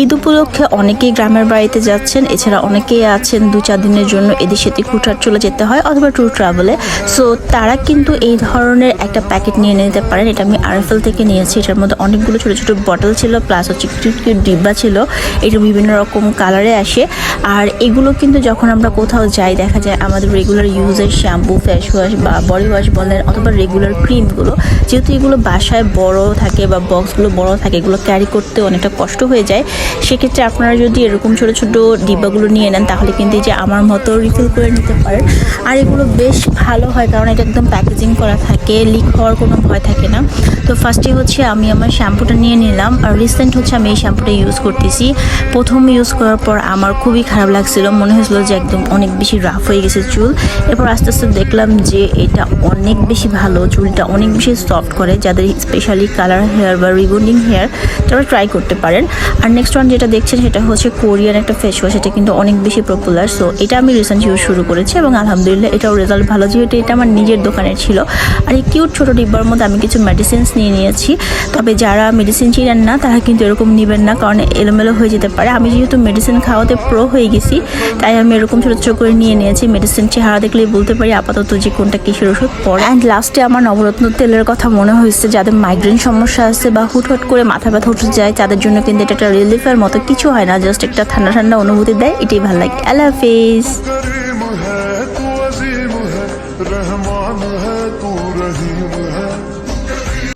ঈদ উপলক্ষে অনেকেই গ্রামের বাড়িতে যাচ্ছেন। এছাড়া অনেকেই আছেন দু চার দিনের জন্য এদের সাথে হুটহাট চলে যেতে হয় অথবা ট্যুর ট্রাভেলে সো তারা কিন্তু এই ধরনের একটা প্যাকেট নিয়ে নিতে পারেন। এটা আমি আরএফএল থেকে নিয়েছি। এটার মধ্যে অনেকগুলো ছোটো ছোটো বটল ছিল প্লাস হচ্ছে কিউট কিউট ডিব্বা ছিল। এটা বিভিন্ন রকম কালারে আসে। আর এগুলো কিন্তু যখন আমরা কোথাও যাই, দেখা যায় আমাদের রেগুলার ইউজের শ্যাম্পু ফেস ওয়াশ বা বডি ওয়াশ বলেন অথবা রেগুলার ক্রিমগুলো যেহেতু এগুলো বাসায় বড় থাকে বা বক্সগুলো বড় থাকে, এগুলো ক্যারি করতে অনেকটা কষ্ট হয়ে যায়। সেক্ষেত্রে আপনারা যদি এরকম ছোট ছোট ডিব্বাগুলো নিয়ে নেন, তাহলে কিন্তু এই যে আমার মতো রিফিল করে নিতে পারেন। আর এগুলো বেশ ভালো হয়, কারণ এটা একদম প্যাকেজিং করা থাকে লিক হওয়ার কোনো ভয় থাকে না। তো ফার্স্টে হচ্ছে আমি আমার শ্যাম্পুটা নিয়ে নিলাম, আর রিসেন্ট হচ্ছে আমি এই শ্যাম্পুটা ইউজ করতেছি। প্রথম ইউজ করার পর আমার খুবই খারাপ লাগছিল, মনে হয়েছিল যে একদম অনেক বেশি রাফ হয়ে গেছে চুল। এরপর আস্তে আস্তে দেখলাম যে এটা অনেক বেশি ভালো, চুলটা অনেক বেশি সফট করে, যাদের স্পেশালি কালার হেয়ার বা রিবন্ডিং হেয়ার তারা ট্রাই করতে পারেন। আর নেক্সট ওয়ান যেটা দেখছেন সেটা হচ্ছে কোরিয়ান একটা ফেস ওয়াশ এটা কিন্তু অনেক বেশি পপুলার সো এটা আমি রিসেন্ট ইউজ শুরু করেছি এবং আলহামদুলিল্লাহ এটাও রেজাল্ট ভালো, যেহেতু এটা আমার নিজের দোকানের ছিল। আর এই কিউট ছোটো ডিব্বার মধ্যে আমি কিছু মেডিসিনস নিয়ে নিয়েছি, তবে যারা মেডিসিন চিনেন না, তারা কিন্তু এরকম নেবেন না, কারণ এলোমেলো হয়ে যেতে পারে। আমি যেহেতু মেডিসিন খাওয়াতে প্রো হয়ে গেছি, তাই আমি এরকম ছোটো ছোটো করে নিয়ে নিয়েছি মেডিসিন চেহারা দেখলেই বলতে পারি আপাতত যে কোনটা কিসের ওষুধ পড়ে অ্যান্ড লাস্টে আমার নবরত্ন তেলের কথা মনে হয়েছে, যাদের মাইগ্রেন সমস্যা আছে বা হুট হুট করে মাথা ব্যথা উঠে যায়, তাদের জন্য কিন্তু এটা একটা রিলিফের মতো কিছু হয় না জাস্ট একটা ঠান্ডা ঠান্ডা অনুভূতি দেয়, এটাই ভালো লাগে। আল্লাহ হাফিজ